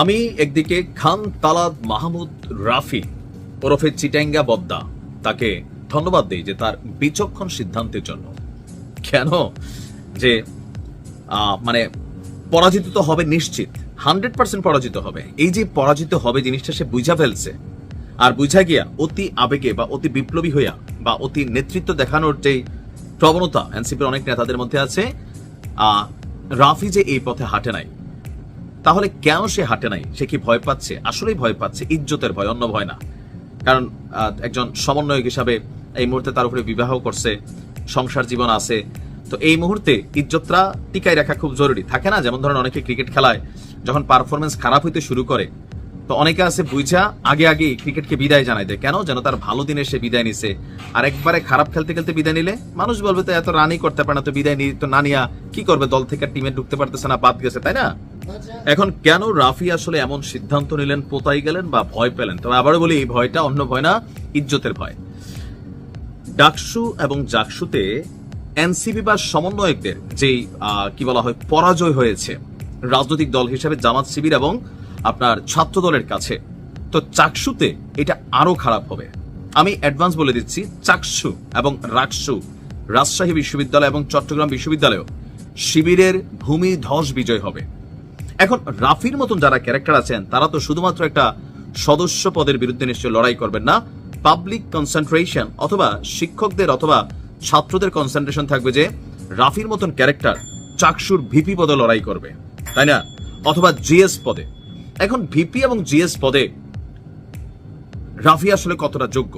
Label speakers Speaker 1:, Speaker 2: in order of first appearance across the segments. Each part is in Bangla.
Speaker 1: আমি একদিকে খান তালাদ মাহমুদ রাফি ওরফে চিটাঙ্গা বদ্দা, তাকে ধন্যবাদ দিই যে তার বিচক্ষণ সিদ্ধান্তের জন্য। কেন? যে মানে পরাজিত তো হবে নিশ্চিত, হান্ড্রেড পার্সেন্ট পরাজিত হবে। এই যে পরাজিত হবে জিনিসটা সে বুঝা ফেলছে। আর বুঝা গিয়া অতি আবেগে বা অতি বিপ্লবী হইয়া বা অতি নেতৃত্ব দেখানোর যে প্রবণতা, এনসিপির অনেক নেতাদের মধ্যে আছে রাফি যে এই পথে হাঁটে নাই তাহলে কেন সে হাঁটে নাই? সে কি ভয় পাচ্ছে? আসলেই ভয় পাচ্ছে। ইজ্জতের ভয়, অন্য ভয় না। কারণ একজন সমন্বয়ক হিসাবে এই মুহূর্তে তার উপরে বিবাহ করছে, সংসার জীবন আছে। তো এই মুহূর্তে ইজ্জতটা টিকায় রাখা খুব জরুরি। থাকে না, যেমন ধরেন অনেকে ক্রিকেট খেলায় যখন পারফরমেন্স খারাপ হইতে শুরু করে, তো অনেকে আছে বুঝা আগে আগে ক্রিকেটকে বিদায় জানাই দেয়। কেন? যেন তার ভালো দিনে সে বিদায় নিছে। আর একবারে খারাপ খেলতে খেলতে বিদায় নিলে মানুষ বলবে, তো এত রানই করতে পারে না, তো বিদায় নি, তো না নিয়া কি করবে? দল থেকে টিমে ঢুকতে পারতেছে না, বাদ গেছে। তাই না? এখন কেন রাফি আসলে এমন সিদ্ধান্ত নিলেন? পোতাই গেলেন বা ভয় পেলেন? তবে আবারও বলি, এই ভয়টা অন্য ভয় না, ইজ্জতের ভয়। ডাকসু এবং জাকসুতে এনসিপি বা সমন্বয়কদের যেই কি বলা হয়, পরাজয় হয়েছে, রাজনৈতিক দল হিসেবে জামাত শিবির এবং আপনার ছাত্র দলের কাছে, তো চাকসুতে এটা আরও খারাপ হবে। আমি অ্যাডভান্স বলে দিচ্ছি, চাকসু এবং রাকসু রাজশাহী বিশ্ববিদ্যালয় এবং চট্টগ্রাম বিশ্ববিদ্যালয়ও শিবিরের ভূমি ধস বিজয় হবে। এখন রাফির মতন যারা ক্যারেক্টার আছেন, তারা তো শুধুমাত্র একটা সদস্য পদের বিরুদ্ধে নিশ্চয় লড়াই করবেন না। পাবলিক কনসেন্ট্রেশন অথবা শিক্ষকদের অথবা ছাত্রদের কনসেন্ট্রেশন থাকবে যে রাফির মতন ক্যারেক্টার চাকসুর ভিপি পদে লড়াই করবে, তাই না? অথবা জিএস পদে। এখন ভিপি এবং জিএস পদে রাফি আসলে কতটা যোগ্য?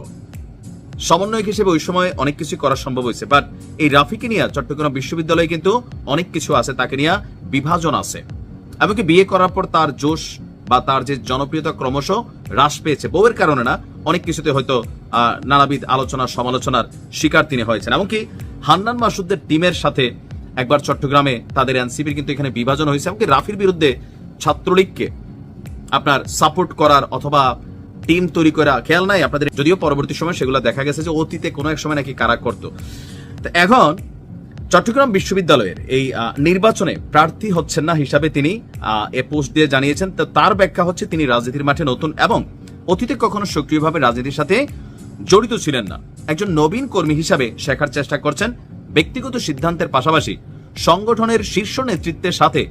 Speaker 1: সমন্বয়ক হিসেবে ওই সময় অনেক কিছু করা সম্ভব হয়েছে বাট এই রাফিকে নিয়ে চট্টগ্রাম বিশ্ববিদ্যালয়ে কিন্তু অনেক কিছু আছে, তাকে নিয়ে বিভাজন আছে। এমনকি বিয়ে করার পর তার জোশ বা তার যে জনপ্রিয়তা ক্রমশ হ্রাস পেয়েছে। বউয়ের কারণে না, অনেক কিছুতে হয়তো নানাবিধ আলোচনা, সমালোচনার শিকার তিনি হয়েছেন। এমনকি হান্নান মাসুদদের টিমের সাথে একবার চট্টগ্রামে তাদের এনসিপির কিন্তু এখানে বিভাজন হয়েছে। এমনকি রাফির বিরুদ্ধে ছাত্রলীগকে আপনার সাপোর্ট করার অথবা টিম তৈরি করা খেয়াল নাই। আপনাদের যদিও পরবর্তী সময় সেগুলো দেখা গেছে যে অতীতে কোনো এক সময় নাকি কারা করতো। এখন চট্টগ্রাম বিশ্ববিদ্যালয়ের এই নির্বাচনে প্রার্থী হচ্ছেন না হিসাবে তিনি এ পোস্ট দিয়ে জানিয়েছেন। তো তার ব্যাখ্যা হচ্ছে তিনি রাজনীতির মাঠে নতুন এবং অতীতে কখনো সক্রিয়ভাবে রাজনীতির সাথে জড়িত ছিলেন না। একজন নবীন কর্মী হিসাবে শেখার চেষ্টা করছেন। ব্যক্তিগত সিদ্ধান্তের পাশাপাশি সংগঠনের শীর্ষ নেতৃত্বের সাথে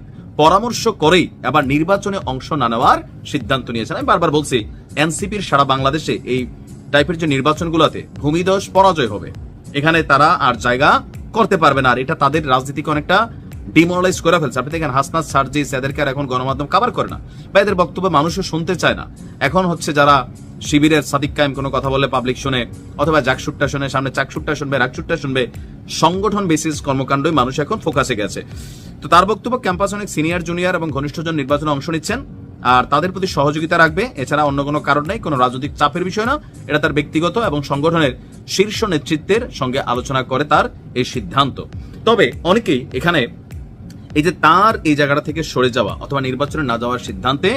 Speaker 1: পরামর্শ করেই আবার নির্বাচনে অংশ না নেওয়ার সিদ্ধান্ত নিয়েছেন। আমি বারবার বলছি, এনসিপির সারা বাংলাদেশে এই টাইপের যে নির্বাচনগুলোতে ভূমিদশ পরাজয় হবে। এখানে তারা আর জায়গা করতে পারবে না। আর এটা তাদের রাজনীতিকে অনেকটা ডিমোরালাইজ করে ফেলছে। আপনি দেখেন, হাসনাত, সার্জিস এদেরকে আর এখন গণমাধ্যম কাভার করে না। বা এদের বক্তব্য মানুষও শুনতে চায় না। এখন হচ্ছে যারা শিবিরের সাদিক কায়েম কোনো কথা বললে পাবলিক শুনে, অথবা জাকসুট্টা শুনে, সামনে চাকসুট্টা শুনবে রাকসুট্টা শুনবে, সংগঠন বেসিস কর্মকাণ্ডই মানুষ এখন ফোকাসে গেছে। তো তার বক্তব্য ক্যাম্পাস অনেক সিনিয়র জুনিয়র এবং ঘনিষ্ঠজন নির্বাচনে অংশ নিচ্ছেন। আর তাদের প্রতি সহযোগিতা রাখবে। এছাড়া অন্য কোনো কারণ নেই, কোনো রাজনৈতিক চাপের বিষয় না। এটা তার ব্যক্তিগত এবং সংগঠনের শীর্ষ নেতৃত্বের সঙ্গে আলোচনা করে তার এই সিদ্ধান্ত। তবে অনেকেই এখানে এই যে তার এই জায়গাটা থেকে সরে যাওয়া অথবা নির্বাচনে না যাওয়ার সিদ্ধান্তে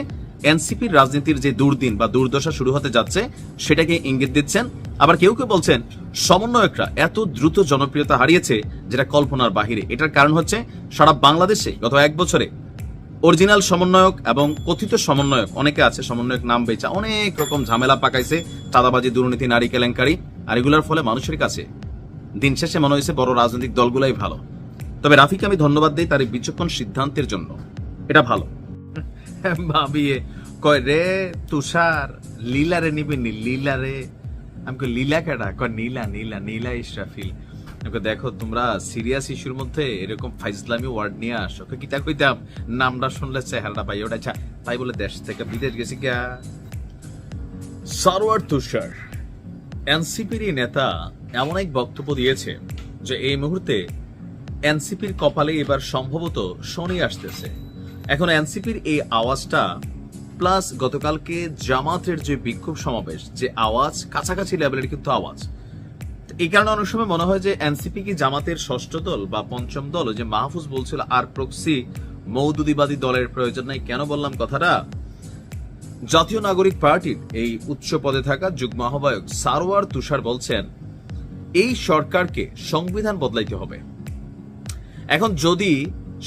Speaker 1: এনসিপির রাজনীতির যে দুর্দিন বা দুর্দশা শুরু হতে যাচ্ছে, সেটাকে ইঙ্গিত দিচ্ছেন। আবার কেউ কেউ বলছেন, সমন্বয়করা এত দ্রুত জনপ্রিয়তা হারিয়েছে যেটা কল্পনার বাহিরে। এটার কারণ হচ্ছে সারা বাংলাদেশে গত এক বছরে অরিজিনাল সমন্বয়ক এবং কথিত সমন্বয়ক অনেকে আছে সমন্বয়ক নাম বেচা অনেক রকম ঝামেলা পাকাইছে চাঁদাবাজি দুর্নীতি নারী কেলেঙ্কারি আর এগুলোর ফলে মানুষের কাছে দিন শেষে মনে হয়েছে বড় রাজনৈতিক দলগুলাই ভালো। তবে রাফিকে আমি ধন্যবাদ দিই তার এই বিচক্ষণ সিদ্ধান্তের জন্য। এটা ভালো। ভাবিয়ে কয় রে তুষার লীলা রে নিবি নি লীলা রে আমি কই লীলা কেডা? কয় নীলা নীলা নীলা কই, দেখো তোমরা সিরিয়াস ইস্যুর মধ্যে এরকম ফাইজলামি ওয়ার্ড নিয়ে আসো। কই, কিতা কইতাম? নামটা শুনলে চেহারাটা পাই ওটা আচ্ছা তাই বলে দেশ থেকে বিদেশ গেছি গা। সারওয়ার তুষার এনসিপির নেতা এমন এক বক্তব্য দিয়েছে যে এই মুহূর্তে এনসিপির কপালে এবার সম্ভবত শনি আসতেছে। এখন এনসিপির এই আওয়াজটা প্লাস গতকালকে জামাতের যে বিক্ষোভ সমাবেশ যে আওয়াজ কাছাকাছি লেভেলের কিন্তু আওয়াজ তো এই কারণে অনেক সময় মনে হয় যে এনসিপি কি জামাতের ষষ্ঠ দল বা পঞ্চম দল? যে মাহফুজ বলছিল, আর প্রক্সি মৌদুদিবাদী দলের প্রয়োজন নাই। কেন বললাম কথাটা? জাতীয় নাগরিক পার্টির এই উচ্চ পদে থাকা যুগ্ম আহ্বায়ক সারোয়ার তুষার বলছেন, এই সরকারকে সংবিধান বদলাইতে হবে। এখন যদি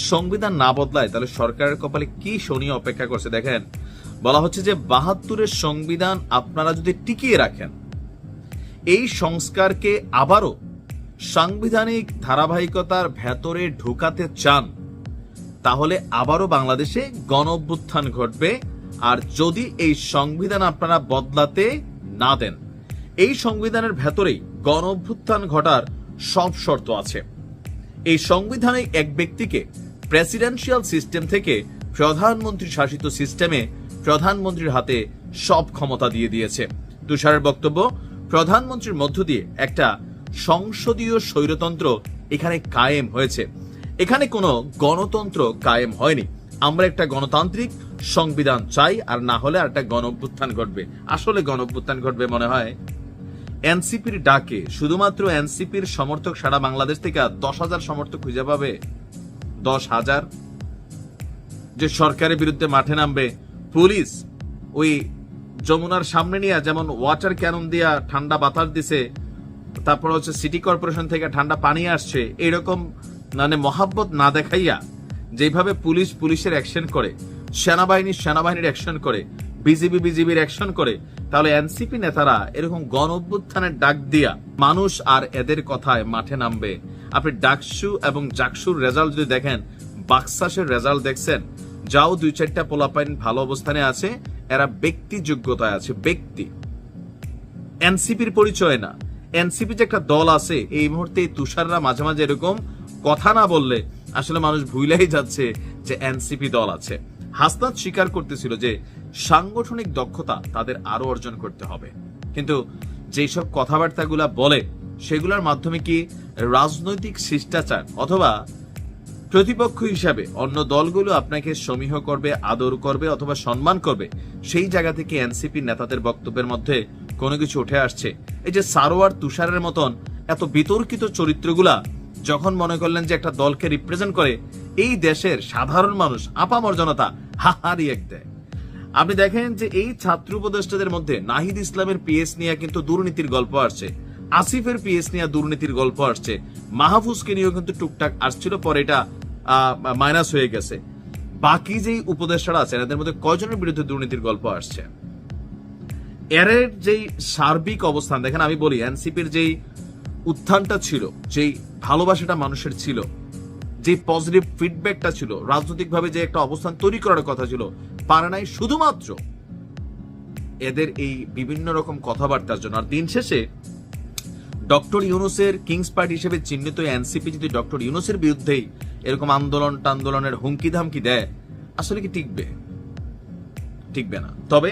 Speaker 1: সংবিধান না বদলায়, তাহলে সরকারের কপালে কি শনি অপেক্ষা করছে? দেখেন, বলা হচ্ছে যে বাহাত্তরের সংবিধান আপনারা যদি টিকিয়ে রাখেন এই সংস্কারকে আবারও সাংবিধানিক ধারাবাহিকতার ভেতরে ঢোকাতে চান, তাহলে আবারও বাংলাদেশে গণ অভ্যুত্থান ঘটবে। আর যদি এই সংবিধান আপনারা বদলাতে না দেন, এই সংবিধানের ভেতরেই গণ অভ্যুত্থান ঘটার সব শর্ত আছে। এই সংবিধানে এক ব্যক্তিকে প্রেসিডেন্সিয়াল সিস্টেম থেকে প্রধানমন্ত্রী শাসিত সিস্টেমে প্রধানমন্ত্রীর হাতে সব ক্ষমতা দিয়ে দিয়েছে। তুষারের বক্তব্য প্রধানমন্ত্রীর মধ্য দিয়ে একটা সংসদীয় স্বৈরতন্ত্র এখানে কায়েম হয়েছে। এখানে কোনো গণতন্ত্র কায়েম হয়নি। আমরা একটা গণতান্ত্রিক সংবিধান চাই, আর না হলে আর একটা গণ অভ্যুত্থান ঘটবে। আসলে গণ অভ্যুত্থান ঘটবে মনে হয় এনসিপির ডাকে। শুধুমাত্র এনসিপির সমর্থক সারা বাংলাদেশ থেকে দশ হাজার সমর্থক খুঁজে পাবে? দশ হাজার? যে সরকারের বিরুদ্ধে মাঠে নামবে পুলিশ, ওই যমুনার সামনে নিয়ে যেমন ওয়াটার ক্যানন দিয়া ঠান্ডা বাতাস দিছে, তারপর হচ্ছে সিটি কর্পোরেশন থেকে ঠান্ডা পানি আসছে, এরকম মানে মহাব্বত না দেখাইয়া যেভাবে পুলিশ পুলিশের অ্যাকশন করে, সেনাবাহিনী সেনাবাহিনীর অ্যাকশন করে বিজিবি বিজিবির অ্যাকশন করে, তাহলে এনসিপি নেতারা এরকম গণ অভ্যুত্থানের ডাক দিয়া মানুষ আর এদের কথায় মাঠে নামবে। আপনি ডাকসু এবং জাকসুর রেজাল্ট যদি দেখেন, বাক্সাসের রেজাল্ট দেখছেন, যাও দুই চারটা পোলাপাইন ভালো অবস্থানে আছে এরা ব্যক্তি যোগ্যতায় আছে, ব্যক্তি। এনসিপির পরিচয় না। এনসিপি যে একটা দল আছে, এই মুহূর্তে তুষাররা মাঝে মাঝে এরকম কথা না বললে আসলে মানুষ ভুলেই যাচ্ছে যে এনসিপি দল আছে। হাসনাত স্বীকার করতেছিল যে সাংগঠনিক দক্ষতা তাদের আরও অর্জন করতে হবে। কিন্তু যেসব কথাবার্তাগুলা বলে, সেগুলোর মাধ্যমে কি রাজনৈতিক শিষ্টাচার অথবা প্রতিপক্ষ হিসাবে অন্য দলগুলো আপনাকে সমীহ করবে, আদর করবে অথবা সম্মান করবে, সেই জায়গা থেকে এনসিপি নেতাদের বক্তব্যের মধ্যে কোনো কিছু উঠে আসছে। এই যে সারোয়ার তুষারের মতন এত বিতর্কিত চরিত্রগুলা যখন মনে করলেন যে একটা দলকে রিপ্রেজেন্ট করে, এই দেশের সাধারণ মানুষ, আপামর জনতা হাহারি এক দেয়। আপনি দেখেন যে এই ছাত্র উপদেষ্টাদের মধ্যে নাহিদ ইসলামের পিএস নিয়ে কিন্তু দুর্নীতির গল্প আসছে, আসিফের পিএস নিয়ে দুর্নীতির গল্প আসছে, মাহফুজকে নিয়েও কিন্তু টুকটাক আসছিল, পরে এটা মাইনাস হয়ে গেছে। বাকি যেই উপদেষ্টারা আছেন, এদের মধ্যে কয়জনের বিরুদ্ধে দুর্নীতির গল্প আসছে? এর যেই সার্বিক অবস্থান, দেখেন আমি বলি, এনসিপির যেই উত্থানটা ছিল, যেই ভালোবাসাটা মানুষের ছিল যে পজিটিভ ফিডব্যাকটা ছিল, রাজনৈতিকভাবে যে একটা অবস্থান তৈরি করার কথা ছিল, পারে নাই শুধুমাত্র এদের এই বিভিন্ন রকম কথাবার্তার জন্য। আর দিন শেষে ডক্টর ইউনুসের কিংস পার্টি হিসেবে চিহ্নিত এনসিপি যদি ডক্টর ইউনুসের বিরুদ্ধেই এরকম আন্দোলন টান্দোলনের হুমকি ধামকি দেয়, আসলে কি টিকবে? টিকবে না। তবে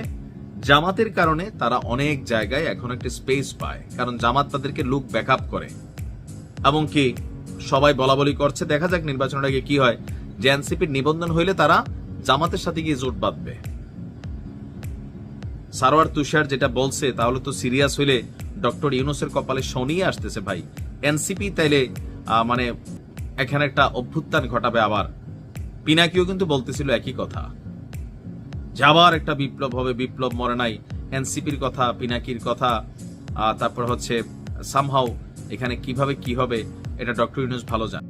Speaker 1: জামাতের কারণে তারা অনেক জায়গায় এখন একটা স্পেস পায়, কারণ জামাত তাদেরকে লুক ব্যাকআপ করে। এবং কি সবাই বলা বলি করছে, দেখা যাক নির্বাচনের আগে কি হয়। যে এনসিপির নিবন্ধন হইলে তারা জামাতের সাথে গিয়ে জোট বাঁধবে। সারোয়ার তুষার যেটা বলছে, তাহলে তো সিরিয়াস হইলে ডক্টর ইউনুসের কপালে শনি আসতেছে ভাই। এনসিপি তাইলে মানে এখানে একটা অভ্যুত্থান ঘটাবে আবার। পিনাকিও কিন্তু বলতেছিল একই কথা। যে আবার একটা বিপ্লব হবে, বিপ্লব মরে নাই। এনসিপির কথা, পিনাকির কথা তারপর হচ্ছে সামহাও এখানে কীভাবে কি হবে, এটা ডক্টর ইউনুস ভালো জানে।